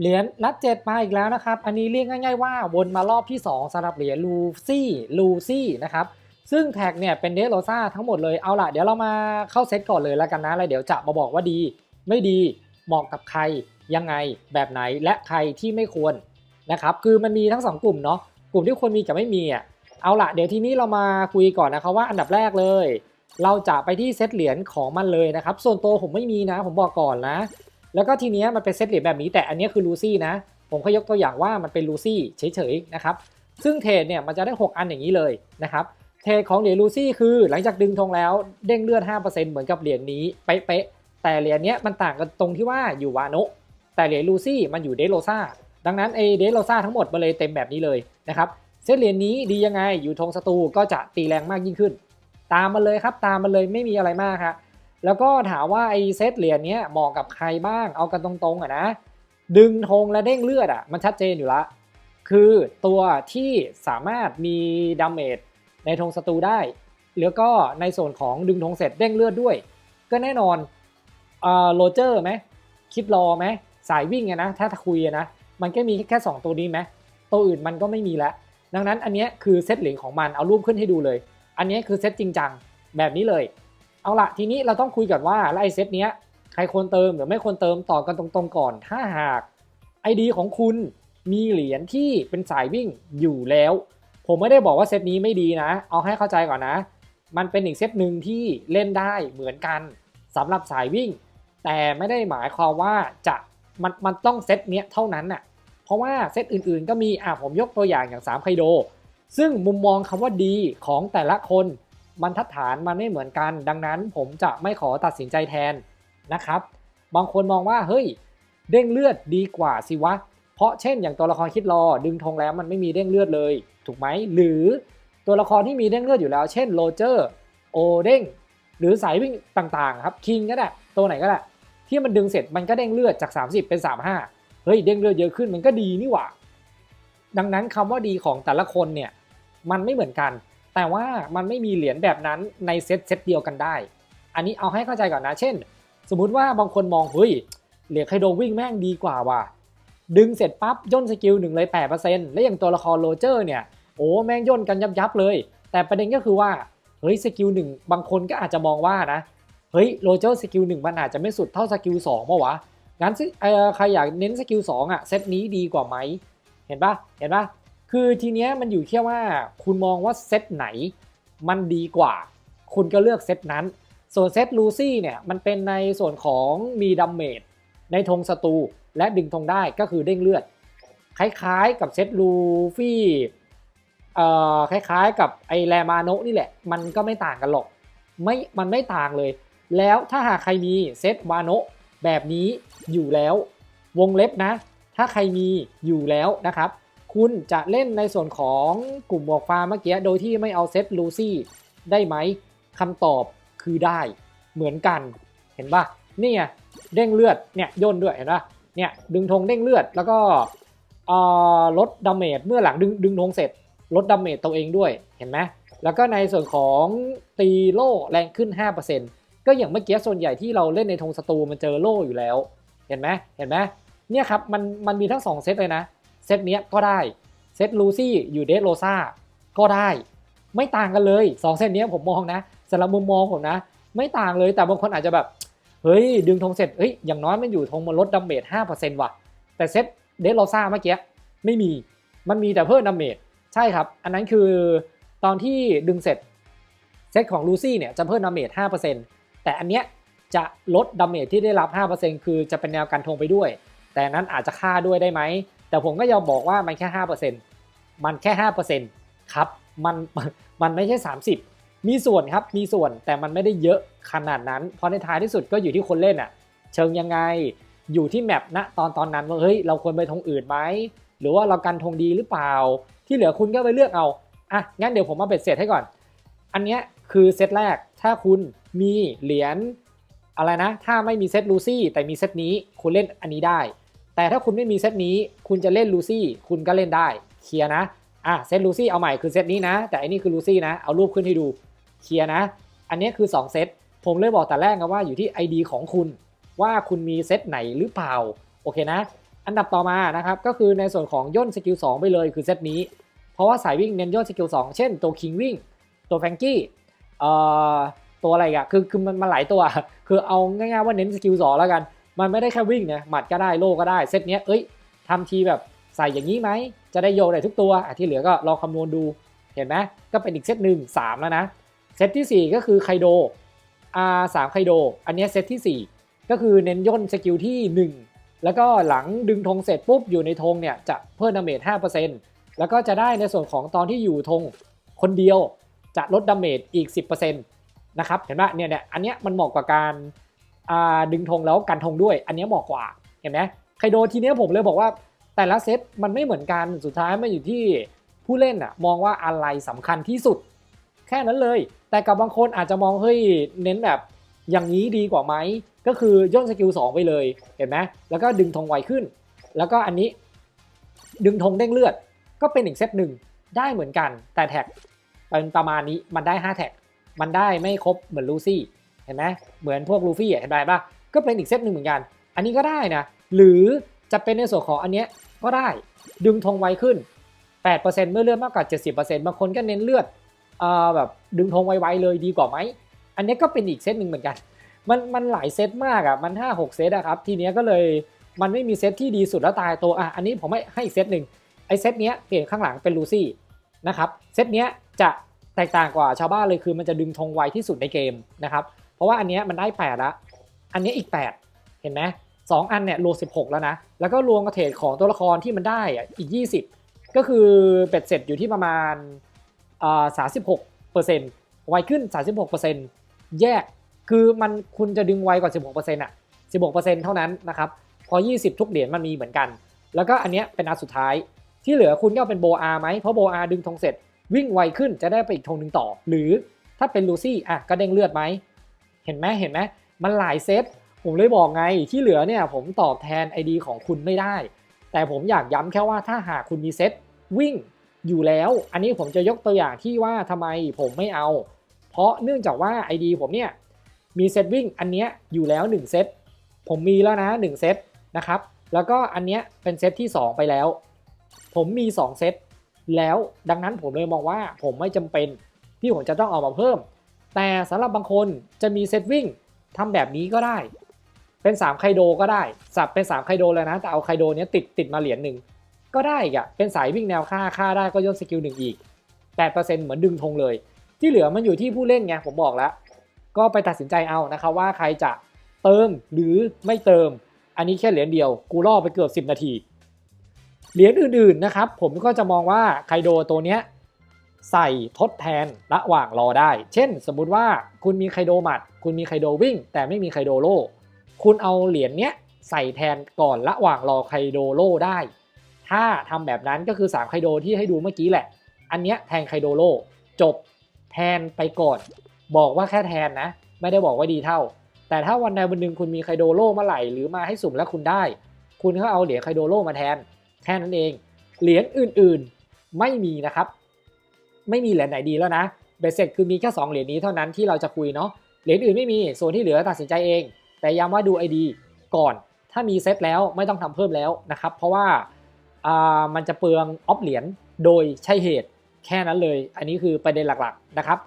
เหรียญนัดเจ็ดมาอีกแล้วนะครับ อันนี้เรียกง่ายๆว่าวนมารอบที่ 2สำหรับเหรียญลูซี่ลูซี่นะครับซึ่งแท็กเนี่ยเป็นเดโรซ่าทั้งหมดเลยเอาล่ะเดี๋ยวเรามาเข้าเซตก่อนเลยแล้วกันนะแล้วเดี๋ยวจะมาบอกว่าดี ไม่ดีเหมาะกับใครยังไงแบบไหนและใครที่ไม่ควรนะครับคือมันมีทั้ง 2 กลุ่มเนาะกลุ่มที่ควรมีกับไม่มีอะเอาล่ะเดี๋ยวทีนี้เรามาคุยก่อนนะครับว่าอันดับแรกเลย เราจะไปที่เซตเหรียญของมันเลยนะครับ ส่วนตัวผมไม่มีนะ ผมบอกก่อนนะ แล้วก็ทีเนี้ยมันเป็นเซตเหรียญแบบนี้แต่อันนี้คือลูซี่นะ ผมก็ยกตัวอย่างว่ามันเป็นลูซี่เฉยๆนะครับซึ่งเทรดเนี่ยมันจะได้ 6 อันอย่างนี้เลยนะครับเทรดของเหรียญลูซี่คือหลังจากดึงธงแล้วเด้งเลือด 5%เหมือนกับเหรียญนี้เป๊ะๆแต่เหรียญเนี้ยมันต่างกันตรงที่ว่าอยู่วาโนะแต่เหรียญลูซี่มันอยู่เดโรซ่าดังนั้นเอเดโรซ่าทั้งหมดมาเลยเต็มแบบนี้เลยนะครับเซตเหรียญนี้ดียังไงอยู่ธงศัตรูก็จะตีแรงมากยิ่งขึ้น ตามมาเลยครับตามมาเลยไม่มีอะไรมากครับ แล้วก็ถามว่าไอเซตเหรียญเนี้ยเหมาะกับใครบ้าง เอากันตรงๆอะนะ ดึงธงและเด้งเลือดอะมันชัดเจนอยู่ละ คือตัวที่สามารถมีดาเมจในธงศัตรูได้ แล้วก็ในส่วนของดึงธงเสร็จเด้งเลือดด้วย ก็แน่นอนเอ่อโรเจอร์ไหมคิดรอไหมสายวิ่งไงนะ ถ้าคุยนะ มันก็มีแค่ 2 ตัวนี้ไหมตัวอื่นมันก็ไม่มีแล้ว ดังนั้นอันนี้คือเซตเหรียญของมันเอารูปขึ้นให้ดูเลย อันนี้คือเซตจริงจังแบบนี้เลย เอาละทีนี้เราต้องคุยกันว่าล้วไอ้เซตเนี้ยใครควรเติมหรือไม่ควรเติมต่อกันตรงๆก่อน ถ้าหาก ID ของคุณมีเหรียญที่เป็นสายวิ่งอยู่แล้ว ผมไม่ได้บอกว่าเซตนี้ไม่ดีนะ เอาให้เข้าใจก่อนนะ มันเป็นอีกเซตหนึ่งที่เล่นได้เหมือนกันสำหรับสายวิ่ง แต่ไม่ได้หมายความว่าจะมันมันต้องเซตเนี้ยเท่านั้นน่ะเพราะว่าเซตอื่นๆ ก็มีอะผมยกตัวอย่างอย่าง3ไคโด ซึ่งมุมมองคำว่าดีของแต่ละคน บรรทัดฐานมันไม่เหมือนกัน ดังนั้นผมจะไม่ขอตัดสินใจแทนนะครับ บางคนมองว่าเฮ้ยเด้งเลือดดีกว่าสิวะ เพราะเช่นอย่างตัวละครคิดรอดึงธงแล้วมันไม่มีเด้งเลือดเลย ถูกไหมหรือตัวละครที่มีเด้งเลือดอยู่แล้ว เช่นโรเจอร์โอเด้งหรือสายวิ่งต่างๆครับคิงก็ได้ตัวไหนก็ได้ที่มันดึงเสร็จมันก็เด้งเลือดจาก 30 เป็น 35 เฮ้ยเด้งเลือดเยอะขึ้นมันก็ดีนี่หว่า ดังนั้นคำว่าดีของแต่ละคนเนี่ยมันไม่เหมือนกัน แต่ว่ามันไม่มีเหรียญแบบนั้นในเซตเซตเดียวกันได้ อันนี้เอาให้เข้าใจก่อนนะ เช่น สมมุติว่าบางคนมองเฮ้ยเหรียญไคโดวิ่งแม่งดีกว่าว่ะดึงเสร็จปั๊บย่นสกิลหนึ่งเลยแปดเปอร์เซ็นต์และอย่างตัวละครโรเจอร์เนี่ยโอ้แม่งย่นกันยับยับๆเลย แต่ประเด็นก็คือว่าเฮ้ยสกิลหนึ่งบางคนก็อาจจะมองว่านะเฮ้ยโรเจอร์สกิลหนึ่งมันอาจจะไม่สุดเท่าสกิลสองปะวะงั้นใครอยากเน้นสกิลสองอะเซตนี้ดีกว่าไหมเห็นปะเห็นปะ คือทีเนี้ยมันอยู่แค่ว่าคุณมองว่าเซตไหนมันดีกว่า คุณก็เลือกเซตนั้น ส่วนเซตลูซี่เนี่ยมันเป็นในส่วนของมีดัมเมจในธงศัตรูและดึงธงได้ก็คือเด้งเลือด คล้ายๆกับเซตลูฟี่เอ่อคล้ายๆ กับไอแรมาโนนี่แหละ มันก็ไม่ต่างกันหรอกไม่มันไม่ต่างเลย แล้วถ้าหากใครมีเซตวาโนแบบนี้อยู่แล้ว วงเล็บนะ ถ้าใครมีอยู่แล้วนะครับ คุณจะเล่นในส่วนของกลุ่มบวกฟ้าเมื่อกี้โดยที่ไม่เอาเซตลูซี่ได้ไหมคำตอบคือได้เหมือนกันเห็นปะนี่ไงเด้งเลือดเนี่ยย่นด้วยเห็นปะเนี่ยดึงธงเด้งเลือดแล้วก็ลดดาเมจเมื่อหลังดึงดึงธงเสร็จลดดาเมจตัวเองด้วยเห็นไหมแล้วก็ในส่วนของตีโล่แรงขึ้น 5%ก็อย่างเมื่อกี้ส่วนใหญ่ที่เราเล่นในธงศัตรูมันเจอโล่อยู่แล้ว เห็นไหมเห็นไหมเนี่ยครับมันมันมีทั้ง 2 เซตเลยนะ เซตเนี้ยก็ได้ เซตลูซี่อยู่เดสโรซาก็ได้ ไม่ต่างกันเลย 2 เซตเนี้ยผมมองนะสำหรับมุมมองผมนะ ไม่ต่างเลยแต่บางคนอาจจะแบบ เฮ้ย ดึงธงเสร็จเฮ้ยอย่างน้อยมันอยู่ธงมันลดดาเมจ5%ว่ะ แต่เซตเดสโรซาเมื่อกี้ไม่มีมันมีแต่เพิ่มดาเมจใช่ครับ อันนั้นคือตอนที่ดึงเสร็จเซตของลูซี่เนี่ยจะเพิ่มดาเมจ5%แต่อันเนี้ยจะลดดาเมจที่ได้รับ 5%คือจะเป็นแนวการทงไปด้วย แต่นั้นอาจจะฆ่าด้วยได้ไหม แต่ผมก็ยังบอกว่ามันแค่5%มันแค่5%ครับมันมันไม่ใช่30มีส่วนครับมีส่วนแต่มันไม่ได้เยอะขนาดนั้นเพราะในท้ายที่สุดก็อยู่ที่คนเล่นอะเชิงยังไงอยู่ที่แมปณตอนตอนนั้นว่าเฮ้ยเราควรไปธงอื่นไหมหรือว่าเรากันธงดีหรือเปล่า ที่เหลือคุณก็ไปเลือกเอาอะงั้นเดี๋ยวผมมาเบ็ดเสร็จให้ก่อน อันเนี้ยคือเซตแรกถ้าคุณมีเหรียญอะไรนะ ถ้าไม่มีเซตลูซี่แต่มีเซตนี้คุณเล่นอันนี้ได้ แต่ถ้าคุณไม่มีเซตนี้ คุณจะเล่นลูซี่คุณก็เล่นได้เคลียนะอะเซตลูซี่เอาใหม่คือเซตนี้นะ แต่อันนี้คือลูซี่นะเอารูปขึ้นให้ดูเคลียนะ อันนี้คือ 2 เซตผมเลยบอกแต่แรกนะว่าอยู่ที่ ID ของคุณ ว่าคุณมีเซตไหนหรือเปล่าโอเคนะ อันดับต่อมานะครับก็คือในส่วนของย่นสกิล2ไปเลยคือเซตนี้ เพราะว่าสายวิ่งเน้นย่นสกิล2เช่นตัวคิงวิ่งตัวแฟงกี้เอ่อตัวอะไรอะคือคือมันมาหลายตัว คือเอาง่ายๆว่าเน้นสกิล2แล้วกัน มันไม่ได้แค่วิ่งนะหมัดก็ได้โล่ก็ได้เซตเนี้ยเอ้ยทำทีแบบใส่อย่างนี้ไหม จะได้โยนได้ทุกตัวอที่เหลือก็ลองคำนวณดูเห็นไหมก็เป็นอีกเซตหนึ่งสามแล้วนะเซตที่ 4 ก็คือไคโด R 3 ไคโด อันเนี้ยเซตที่ 4 ก็คือเน้นย่นสกิลที่ 1 แล้วก็หลังดึงธงเสร็จปุ๊บอยู่ในธงเนี่ยจะเพิ่มดาเมจ5%แล้วก็จะได้ในส่วนของตอนที่อยู่ธงคนเดียวจะลดดาเมจอีก 10%นะครับเห็นไหมเนี่ยเนี่ยอันเนี้ยมันเหมาะกับการ ดึงธงแล้วกันธงด้วย อันนี้เหมาะกว่าเห็นไหมไคโดทีเนี้ยผมเลยบอกว่าแต่ละเซตมันไม่เหมือนกันสุดท้ายมันอยู่ที่ผู้เล่นอะมองว่าอะไรสำคัญที่สุด แค่นั้นเลย แต่กับบางคนอาจจะมองเฮ้ยเน้นแบบอย่างนี้ดีกว่าไหมก็คือย่นสกิล2ไปเลยเห็นไหมแล้วก็ดึงธงไวขึ้น แล้วก็อันนี้ดึงธงเด้งเลือด ก็เป็นอีกเซตหนึ่งได้เหมือนกัน แต่แท็กเป็นประมาณนี้มันได้ 5 แท็ก มันได้ไม่ครบเหมือนลูซี่ ห็นไหมเหมือนพวกลูฟี่เห็นไหมปะก็เป็นอีกเซตหนึ่งเหมือนกัน อันนี้ก็ได้นะ หรือจะเป็นในส่วนของอันเนี้ยก็ได้ดึงธงไวขึ้น 8%เมื่อเลือดมากกว่า 70%บางคนก็เน้นเลือดเอ่อแบบดึงธงไวๆเลยดีกว่าไหม อันนี้ก็เป็นอีกเซตหนึ่งเหมือนกัน มันมันหลายเซตมากอะมัน5 6เซตอะครับทีเนี้ยก็เลยมันไม่มีเซตที่ดีสุดแล้วตายตัวอะอันนี้ผมให้ให้อีกเซตหนึ่งไอเซตเนี้ยเปลี่ยนข้างหลังเป็นลูซี่นะครับเซตเนี้ยจะแตกต่างกว่าชาวบ้านเลยคือมันจะดึงธงไวที่สุดในเกมนะครับ เพราะว่าอันเนี้ยมันได้8ละอันนี้อีก8เห็นไหมสองอันเนี่ยรวม16แล้วนะ แล้วก็รวมกระเทดของตัวละครที่มันได้อะอีก20ก็คือเป็ดเสร็จอยู่ที่ประมาณอ่า36เปอร์เซ็นต์ไวขึ้น36เปอร์เซ็นต์แยกคือมันคุณจะดึงไวกว่า16เปอร์เซ็นต์อะ16เปอร์เซ็นต์เท่านั้นนะครับพอ20ทุกเหรียญมันมีเหมือนกัน แล้วก็อันเนี้ยเป็นอันสุดท้ายที่เหลือคุณก็เป็นโบอาไหมเพราะโบอาดึงธงเสร็จวิ่งไวขึ้นจะได้ไปอีกธงหนึ่งต่อ หรือถ้าเป็นลูซี่อะก็เด้งเลือดไหม ห็นไหมเห็นไหมมันหลายเซตผมเลยบอกไงที่เหลือเนี่ยผมตอบแทน ID ของคุณไม่ได้ แต่ผมอยากย้ำแค่ว่าถ้าหากคุณมีเซตวิ่งอยู่แล้ว อันนี้ผมจะยกตัวอย่างที่ว่าทำไมผมไม่เอา เพราะเนื่องจากว่า ID ผมเนี่ยมีเซตวิ่งอันเนี้ยอยู่แล้ว1เซตผมมีแล้วนะ1เซตนะครับแล้วก็อันเนี้ยเป็นเซตที่ 2 ไปแล้ว ผมมี 2 เซตแล้วดังนั้นผมเลยมองว่าผมไม่จำเป็นที่ผมจะต้องเอามาเพิ่ม แต่สำหรับบางคนจะมีเซตวิ่งทำแบบนี้ก็ได้ เป็น 3 ไคโดก็ได้ สับเป็น 3 ไคโดเลยนะ แต่เอาไคโดเนี้ยติดติดมาเหรียญหนึ่งก็ได้อีกอะเป็นสายวิ่งแนวค่าค่าได้ก็ย่นสกิลหนึ่งอีก 8%เหมือนดึงธงเลย ที่เหลือมันอยู่ที่ผู้เล่นไงผมบอกแล้ว ก็ไปตัดสินใจเอานะครับว่าใครจะเติมหรือไม่เติม อันนี้แค่เหรียญเดียว กูล่อไปเกือบ 10 นาที เหรียญอื่นๆนะครับผมก็จะมองว่าไคโดตัวเนี้ย ใส่ทดแทนระหว่างรอได้ เช่น สมมุติว่าคุณมีไคโดหมัด คุณมีไคโดวิ่ง แต่ไม่มีไคโดโล คุณเอาเหรียญเนี้ยใส่แทนก่อนระหว่างรอไคโดโลได้ ถ้าทำแบบนั้นก็คือ 3 ไคโดที่ให้ดูเมื่อกี้แหละ อันเนี้ยแทนไคโดโลจบแทนไปก่อน บอกว่าแค่แทนนะ ไม่ได้บอกว่าดีเท่า แต่ถ้าวันใดวันหนึ่งคุณมีไคโดโลเมื่อไหร่หรือมาให้สุ่มแล้วคุณได้ คุณก็เอาเหรียญไคโดโลมาแทน แค่นั้นเอง เหรียญอื่นๆไม่มีนะครับ ไม่มีเหรียญไหนดีแล้วนะเบสเซ็ตคือมีแค่2เหรียญนี้เท่านั้นที่เราจะคุยเนาะเหรียญอื่นไม่มีส่วนที่เหลือตัดสินใจเอง แต่ย้ำว่าดูไอดีก่อน ถ้ามีเซตแล้วไม่ต้องทำเพิ่มแล้วนะครับเพราะว่าอ่ามันจะเปลืองออฟเหรียญโดยใช่เหตุแค่นั้นเลย อันนี้คือประเด็นหลักๆนะครับ